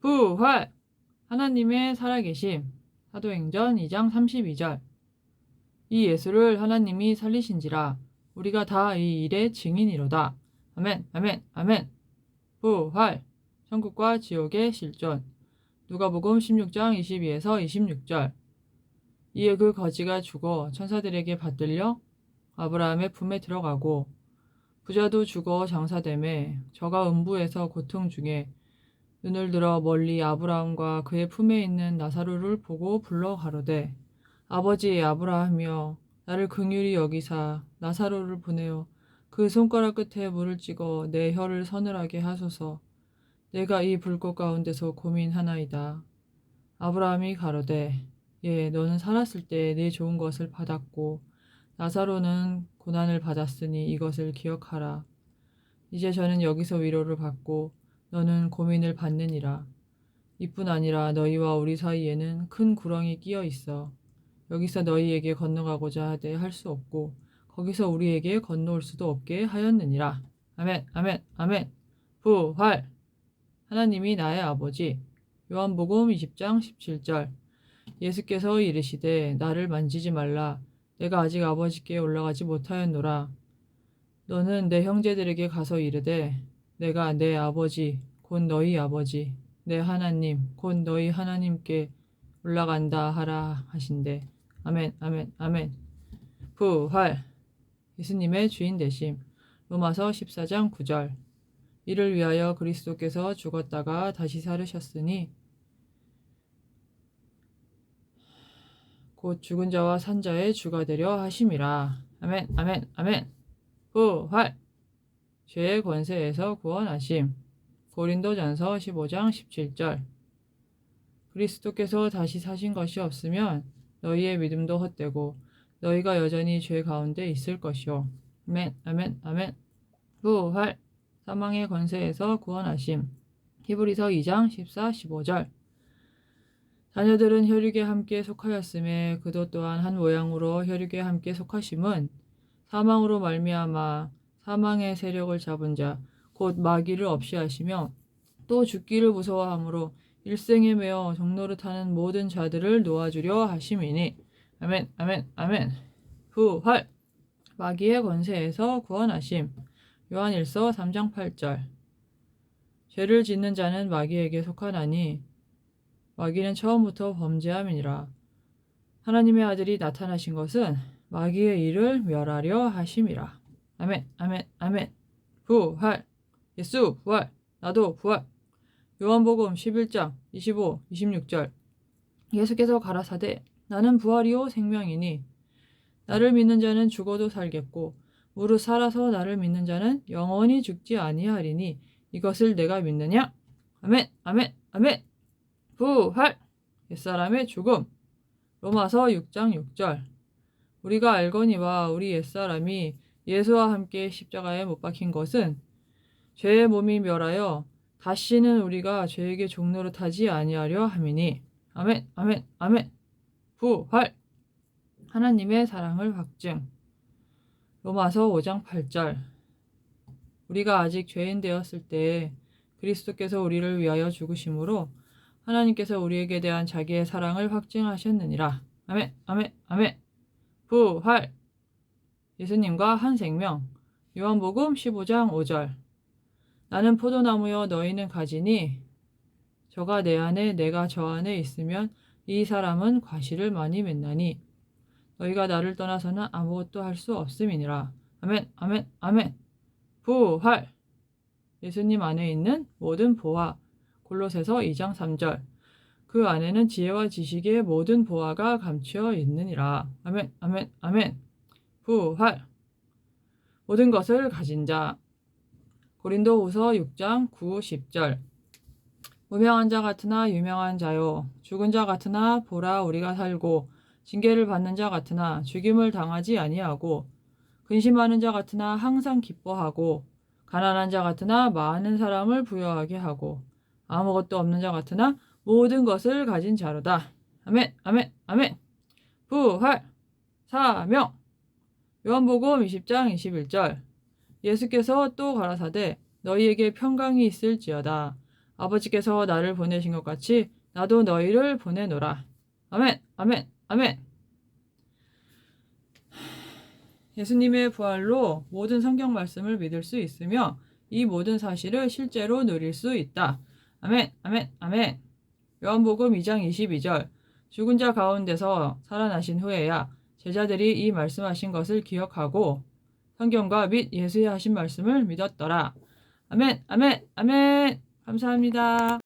부활! 하나님의 살아계심. 사도행전 2장 32절. 이 예수를 하나님이 살리신지라 우리가 다 이 일의 증인이로다. 아멘, 아멘, 아멘. 부활! 천국과 지옥의 실존. 누가복음 16장 22에서 26절. 이에 그 거지가 죽어 천사들에게 받들려 아브라함의 품에 들어가고 부자도 죽어 장사됨에 저가 음부에서 고통 중에 눈을 들어 멀리 아브라함과 그의 품에 있는 나사로를 보고 불러 가로되 아버지 아브라함이여 나를 긍휼히 여기사 나사로를 보내어 그 손가락 끝에 물을 찍어 내 혀를 서늘하게 하소서. 내가 이 불꽃 가운데서 고민하나이다. 아브라함이 가로되 예 너는 살았을 때내 좋은 것을 받았고 나사로는 고난을 받았으니 이것을 기억하라. 이제 저는 여기서 위로를 받고 너는 고민을 받느니라. 이뿐 아니라 너희와 우리 사이에는 큰 구렁이 끼어 있어. 여기서 너희에게 건너가고자 하되 할 수 없고 거기서 우리에게 건너올 수도 없게 하였느니라. 아멘, 아멘, 아멘. 부활. 하나님이 나의 아버지. 요한복음 20장 17절. 예수께서 이르시되 나를 만지지 말라. 내가 아직 아버지께 올라가지 못하였노라. 너는 내 형제들에게 가서 이르되 내가 내 아버지 곧 너희 아버지 내 하나님 곧 너희 하나님께 올라간다 하라 하신대. 아멘 아멘 아멘. 부활. 예수님의 주인 되심. 로마서 14장 9절. 이를 위하여 그리스도께서 죽었다가 다시 살으셨으니 곧 죽은 자와 산 자의 주가 되려 하심이라. 아멘 아멘 아멘. 부활 죄의 권세에서 구원하심. 고린도전서 15장 17절. 그리스도께서 다시 사신 것이 없으면 너희의 믿음도 헛되고 너희가 여전히 죄 가운데 있을 것이요. 아멘, 아멘, 아멘. 부활. 사망의 권세에서 구원하심. 히브리서 2장 14, 15절. 자녀들은 혈육에 함께 속하였음에 그도 또한 한 모양으로 혈육에 함께 속하심은 사망으로 말미암아 사망의 세력을 잡은 자, 곧 마귀를 없이 하시며 또 죽기를 무서워하므로 일생에 매어 종노릇하는 모든 자들을 놓아주려 하심이니. 아멘 아멘 아멘. 부활. 마귀의 권세에서 구원하심. 요한일서 3장 8절. 죄를 짓는 자는 마귀에게 속하나니 마귀는 처음부터 범죄함이니라. 하나님의 아들이 나타나신 것은 마귀의 일을 멸하려 하심이라 아멘, 아멘, 아멘. 부활. 예수 부활. 나도 부활. 요한복음 11장 25, 26절. 예수께서 가라사대 나는 부활이요 생명이니 나를 믿는 자는 죽어도 살겠고 무릇 살아서 나를 믿는 자는 영원히 죽지 아니하리니 이것을 내가 믿느냐? 아멘, 아멘, 아멘. 부활. 옛사람의 죽음. 로마서 6장 6절. 우리가 알거니와 우리 옛사람이 예수와 함께 십자가에 못 박힌 것은 죄의 몸이 멸하여 다시는 우리가 죄에게 종노릇하지 아니하려 함이니. 아멘 아멘 아멘. 부활. 하나님의 사랑을 확증. 로마서 5장 8절. 우리가 아직 죄인 되었을 때에 그리스도께서 우리를 위하여 죽으심으로 하나님께서 우리에게 대한 자기의 사랑을 확증하셨느니라. 아멘 아멘 아멘. 부활 예수님과 한 생명. 요한복음 15장 5절. 나는 포도나무여 너희는 가지니 저가 내 안에 내가 저 안에 있으면 이 사람은 과실을 많이 맺나니 너희가 나를 떠나서는 아무것도 할 수 없음이니라. 아멘, 아멘, 아멘. 부활. 예수님 안에 있는 모든 보화. 골로새서 2장 3절. 그 안에는 지혜와 지식의 모든 보화가 감추어 있느니라. 아멘, 아멘, 아멘. 부활 모든 것을 가진 자. 고린도후서 6장 9, 10절. 무명한 자 같으나 유명한 자요. 죽은 자 같으나 보라 우리가 살고 징계를 받는 자 같으나 죽임을 당하지 아니하고 근심하는 자 같으나 항상 기뻐하고 가난한 자 같으나 많은 사람을 부여하게 하고 아무것도 없는 자 같으나 모든 것을 가진 자로다. 아멘, 아멘, 아멘. 부활, 요한복음 20장 21절 예수께서 또 가라사대 너희에게 평강이 있을지어다 아버지께서 나를 보내신 것 같이 나도 너희를 보내노라. 아멘, 아멘, 아멘. 예수님의 부활로 모든 성경 말씀을 믿을 수 있으며 이 모든 사실을 실제로 누릴 수 있다. 아멘, 아멘, 아멘. 요한복음 2장 22절. 죽은 자 가운데서 살아나신 후에야 제자들이 이 말씀하신 것을 기억하고 성경과 및 예수의 하신 말씀을 믿었더라. 아멘, 아멘, 아멘. 감사합니다.